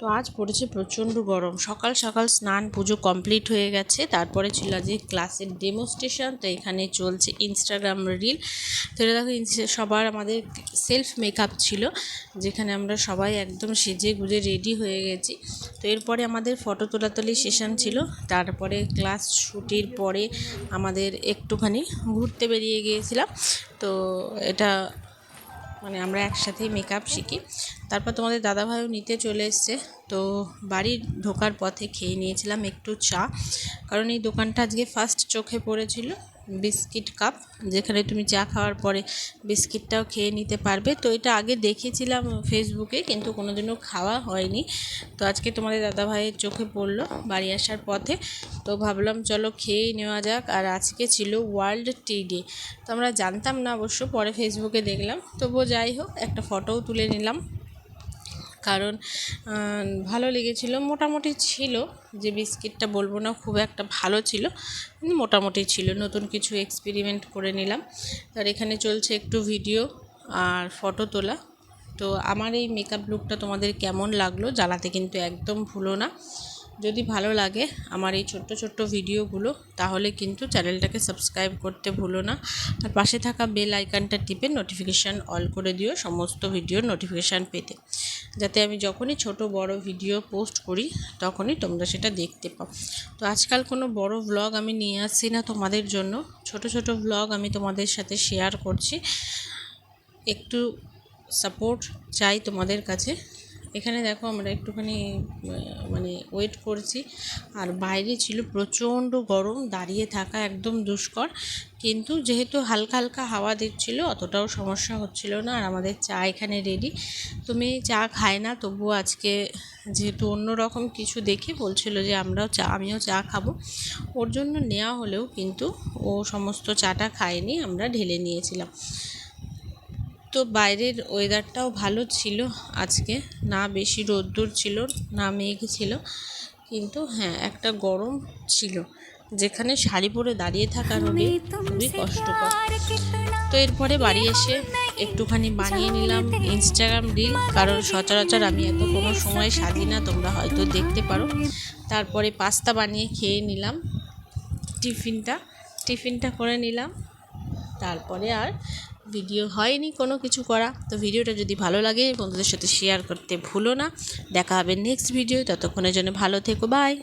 তো আজ পড়েছে প্রচণ্ড গরম। সকাল সকাল স্নান, পুজো কমপ্লিট হয়ে গেছে। তারপরে ছিল আজকে ক্লাসের ডেমোস্ট্রেশন তো এখানে চলছে ইনস্টাগ্রাম রিল তো এটা দেখো সবার আমাদের সেলফ মেকআপ ছিল, যেখানে আমরা সবাই একদম সেজে গুজে রেডি হয়ে গেছি। তো এরপরে আমাদের ফটো তোলাতলি সেশন ছিল। তারপরে ক্লাস ছুটির পরে আমাদের একটুখানি ঘুরতে বেরিয়ে গিয়েছিলাম। তো এটা মানে আমরা একসাথেই মেকআপ শিখি। তারপর তোমাদের দাদাভাইও নিতে চলে এসছে। তো বাড়ি ঢোকার পথে খেয়ে নিয়েছিলাম একটু চা। কারণ এই দোকানটা আজকে ফার্স্ট চোখে পড়েছিল। বিস্কিট কাপ, যেখানে তুমি চা খাওয়ার পরে বিস্কিটটাও খেয়ে নিতে পারবে। তো এটা আগে দেখেছিলাম ফেসবুকে কিন্তু কোনোদিনও খাওয়া হয়নি। তো আজকে তোমাদের দাদাভাইয়ের চোখে পড়ল বাড়ি আসার পথে। তো ভাবলাম চলো খেয়েই নেওয়া যাক। আর আজকে ছিল ওয়ার্ল্ড টি ডে তো আমরা জানতাম না অবশ্য, পরে ফেসবুকে দেখলাম। তবুও যাই হোক, একটা ফটোও তুলে নিলাম। কারণ ভালো লেগেছিল, মোটামুটি ছিল, যে বিস্কিটটা বলব না, খুব একটা ভালো ছিল মোটামুটি ছিল, নতুন কিছু এক্সপেরিমেন্ট করে নিলাম। আর এখানে চলছে একটু ভিডিও আর ফটো তোলা। তো আমার এই মেকআপ লুকটা তোমাদের কেমন লাগল জানাতে কিন্তু একদম ভুলো না। যদি ভালো লাগে আমার এই ছোট্ট ছোট্ট ভিডিওগুলো তাহলে কিন্তু চ্যানেলটাকে সাবস্ক্রাইব করতে ভুলো না। আর পাশে থাকা বেল আইকনটা টিপে নোটিফিকেশান অল করে দিও সমস্ত ভিডিওর নোটিফিকেশান পেতে। যাতে আমি যখনই ছোট বড় ভিডিও পোস্ট করি, তখনই তোমরা সেটা দেখতে পাও। তো আজকাল কোনো বড় ব্লগ আমি নিয়ে আসছি না তোমাদের জন্য। ছোট ছোট ব্লগ আমি তোমাদের সাথে শেয়ার করছি। একটু সাপোর্ট চাই তোমাদের কাছে। এখানে দেখো আমরা একটুখানি মানে ওয়েট করছি। আর বাইরে ছিল প্রচণ্ড গরম, দাঁড়িয়ে থাকা একদম দুষ্কর। কিন্তু যেহেতু হালকা হালকা হাওয়া দিচ্ছিল, অতটাও সমস্যা হচ্ছিল না। আর আমাদের চা এখানে রেডি তুমি চা খায় না তবুও আজকে যেহেতু অন্য রকম কিছু দেখে বলছিল যে আমরাও চা, আমিও চা খাব। ওর জন্য নেওয়া হলেও কিন্তু ও সমস্ত চাটা খায়নি, আমরা ঢেলে নিয়েছিলাম। তো বাইরের ওয়েদারটাও ভালো ছিল আজকে। না বেশি রোদ্দুর ছিল না মেঘ ছিল। কিন্তু হ্যাঁ একটা গরম ছিল। যেখানে শাড়ি পরে দাঁড়িয়ে থাকা রোদে খুবই কষ্টকর। তো এরপরে বাড়ি এসে একটুখানি বানিয়ে নিলাম ইনস্টাগ্রাম রিল কারণ সচরাচর আমি এত কোনো সময় সাজি না তোমরা হয়তো দেখতে পারো। তারপরে পাস্তা বানিয়ে খেয়ে নিলাম টিফিনটা। টিফিনটা করে নিলাম। তারপরে আর ভিডিও হয়নি কোনো কিছু করা। তো ভিডিওটা যদি ভালো লাগে বন্ধুদের সাথে শেয়ার করতে ভুলো না। দেখা হবে নেক্সট ভিডিও ততক্ষণের জন্য ভালো থেকো বাই